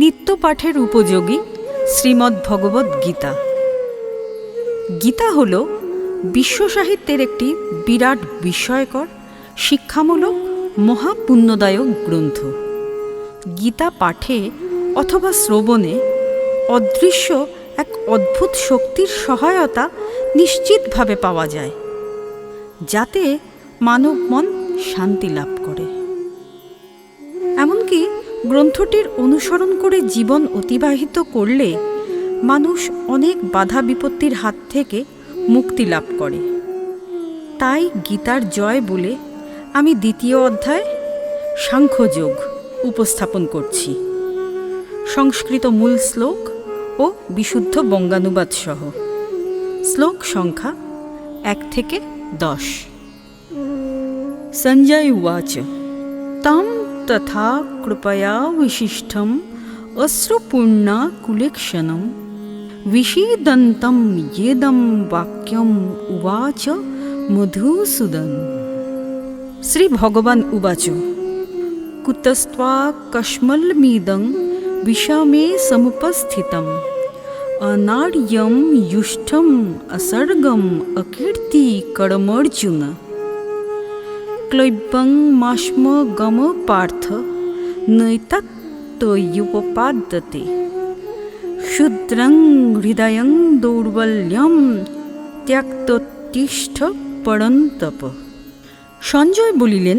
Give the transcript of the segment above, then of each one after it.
নিত্য পাঠের উপযোগী শ্রীমদ্ ভগবদ্ গীতা। গীতা হল বিশ্ব সাহিত্যের একটি বিরাট বিস্ময়কর শিক্ষামূলক, মহাপুণ্যদায়ক গ্রন্থ। গীতা পাঠে অথবা শ্রবণে অদৃশ্য এক অদ্ভুত শক্তির সহায়তা নিশ্চিতভাবে পাওয়া যায়, যাতে মানব মন শান্তি লাভ করে। গ্রন্থটির অনুসরণ করে জীবন অতিবাহিত করলে মানুষ অনেক বাধা বিপত্তির হাত থেকে মুক্তি লাভ করে। তাই গীতার জয় বলে আমি দ্বিতীয় অধ্যায় সাংখ্যযোগ উপস্থাপন করছি। সংস্কৃত মূল শ্লোক ও বিশুদ্ধ বঙ্গানুবাদ সহ। শ্লোক সংখ্যা এক থেকে দশ। সঞ্জয় উবাচ। তাম तथा कृपया विशिष्टम् अश्रुपूर्णा कुलेक्षणं विषीदन्तं येदं वाक्यम् उवाच मधुसूदन्। श्रीभगवान् उवाच। कुतस्त्वा कश्मल्मिदं विषमे समुपस्थितम्। अनाड्यं युष्ठम् असर्गम् अकीर्तिकरमर्जुन ক্লৈব্যং মাস্ম গম পার্থ নৈতত্তয়ুপপাদ্যতে ক্ষুদ্রং হৃদয়ং দৌর্বল্যম ত্যাক্তোত্তিষ্ঠ পরন্তপ সঞ্জয় বলিলেন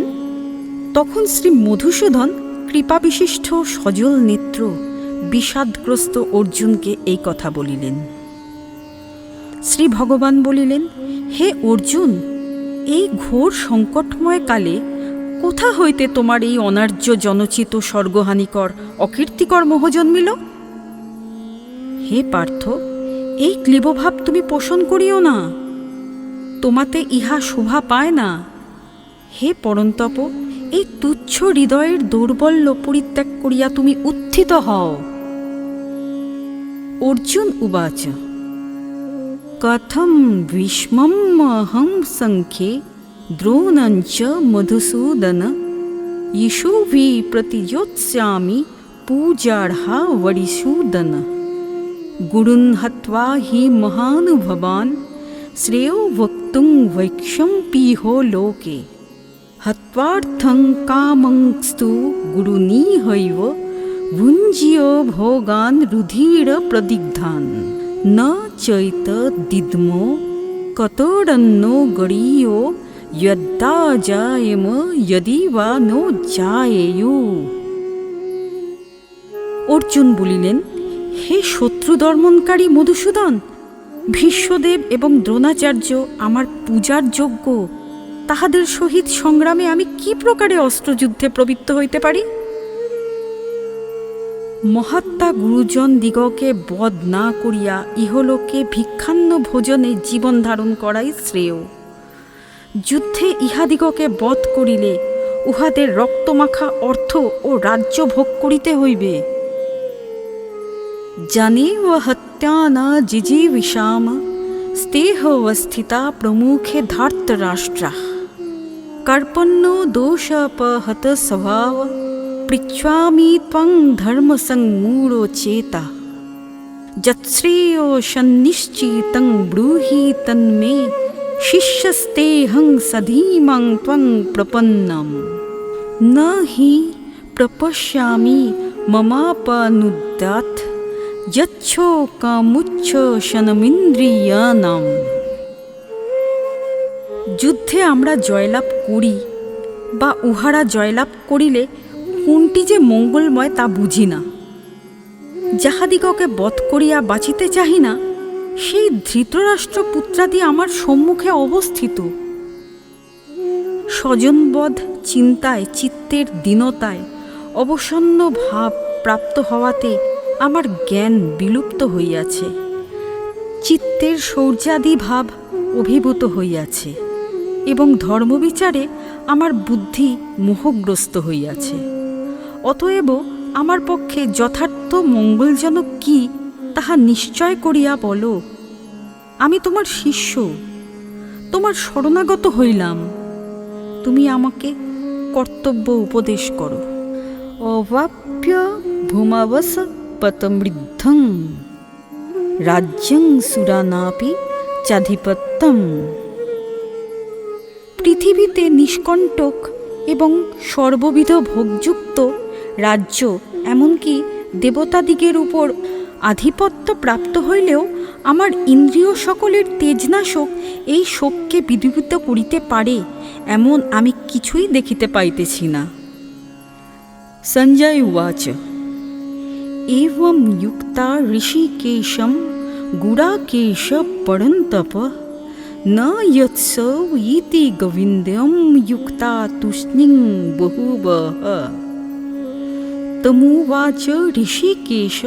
তখন শ্রী মধুসূদন কৃপাবিশিষ্ট সজল নেত্র বিষাদগ্রস্ত অর্জুনকে এই কথা বলিলেন। শ্রী ভগবান বলিলেন, হে অর্জুন এই ঘোর সংকটময় কালে কোথা হইতে তোমার এই অনার্য জনচিত স্বর্গহানিকর অকীর্তিকর মোহ জন্মিল? হে পার্থ, এই ক্লীবভাব তুমি পোষণ করিও না। তোমাতে ইহা শোভা পায় না। হে পরন্তপ, এই তুচ্ছ হৃদয়ের দৌর্বল্য পরিত্যাগ করিয়া তুমি উত্থিত হও। অর্জুন উবাচ कथं विष्ममहं सङ्ख्ये द्रोणञ्च च मधुसूदन। यीशुभि प्रतिजोत्स्यामि पूजार्हा गुरुन् हत्वा हि महानुभवान् श्रेयो वक्तुं वैक्षम्पीहो लोके। हत्वार्थं कामंस्तु गुरुनीहैव भुञ्ज्य भोगान् रुधिरप्रदिग्धान्। न চৈত দিদ্মো কতোড়ন্নো গড়িও যদ্দা যায়েম যদি বা নো অর্জুন বলিলেন হে শত্রু দর্মনকারী মধুসূদন, ভীষ্মদেব এবং দ্রোণাচার্য আমার পূজার যোগ্য, তাহাদের সহিত সংগ্রামে আমি কি প্রকারে অস্ত্রযুদ্ধে প্রবৃত্ত হইতে পারি? মহাত্মা গুরুজন দিগকে বধ না করিয়া ইহলোকে ভিক্ষান্ন ভোজনে জীবন ধারণ করাই শ্রেয়। যুদ্ধে ইহাদিগকে বধ করিলে উহাদের রক্তমাখা অর্থ ও রাজ্য ভোগ করিতে হইবে। জানি ও হত্যানা জিজিবিষাম স্তেহবস্থিতা প্রমুখে ধার্ত রাষ্ট্রা কার্পণ্য দোষ অপহত স্বভাব। পৃচ্ছামি ত্বং ধর্মসংমূঢ় চেতা যৎশ্রেয়সন্নিশ্চিতং ব্রূহি তন্মে শিষ্যস্তেহং সধীমাং ত্বং প্রপন্নম ন হি প্রপশ্যামি মমাপনুদাত যচ্ছোকামুচ্ছনমিন্দ্রিয়ানাম যুদ্ধে আমরা জয়লাভ করি বা উহারা জয়লাভ করিলে কোনটি যে মঙ্গলময় তা বুঝি না। যাহাদিগকে বধ করিয়া বাঁচিতে চাহি না, সেই ধৃতরাষ্ট্র পুত্রাদি আমার সম্মুখে অবস্থিত। স্বজনবধ চিন্তায়, চিত্তের দীনতায়, অবসন্ন ভাব প্রাপ্ত হওয়াতে আমার জ্ঞান বিলুপ্ত হইয়াছে। চিত্তের শৌর্যাদি ভাব অভিভূত হইয়াছে এবং ধর্মবিচারে আমার বুদ্ধি মোহগ্রস্ত হইয়াছে। অতএব আমার পক্ষে যথার্থ মঙ্গলজনক কি তাহা নিশ্চয় করিয়া বলো। আমি তোমার শিষ্য তোমার শরণাগত হইলাম। তুমি আমাকে কর্তব্য উপদেশ করো। অবাপ্য ভূমাবস পতমৃদ্ধং রাজ্যং সুরানাপি চাধিপত্যম পৃথিবীতে নিষ্কণ্টক এবং সর্ববিধ ভোগযুক্ত রাজ্য, এমনকি দেবতাদিগের উপর আধিপত্য প্রাপ্ত হইলেও আমার ইন্দ্রিয় সকলের তেজনাশক এই শোককে বিদীভূত করিতে পারে, এমন আমি কিছুই দেখিতে পাইতেছি না। সঞ্জয় ওয়াচ এবং যুক্তা ঋষিকেশম গুড়াকেশ পরন্তপ, না ইৎস ইতি গোবিন্দম যুক্তা তুষ্ণিং বহুবহ। तमुवाच ऋषिकेश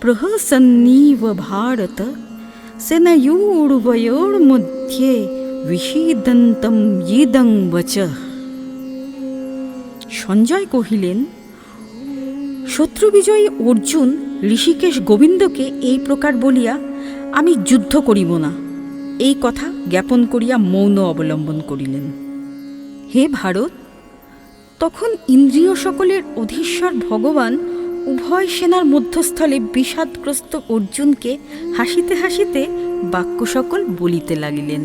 प्रहसन्नीव भारत सेनयोर्वयोर्मध्ये विषीदन्तं इदं वचः সঞ্জয় কহিলেন শত্রুবিজয়ী অর্জুন ঋষিকেশ গোবিন্দকে এই প্রকার বলিয়া আমি যুদ্ধ করিব না এই কথা জ্ঞাপন করিয়া মৌন অবলম্বন করিলেন হে ভারত তখন ইন্দ্রিয় সকলের অধীশ্বর ভগবান উভয় সেনার মধ্যস্থলে বিষাদগ্রস্ত অর্জুনকে হাসিতে হাসিতে বাক্য সকল বলিতে লাগিলেন।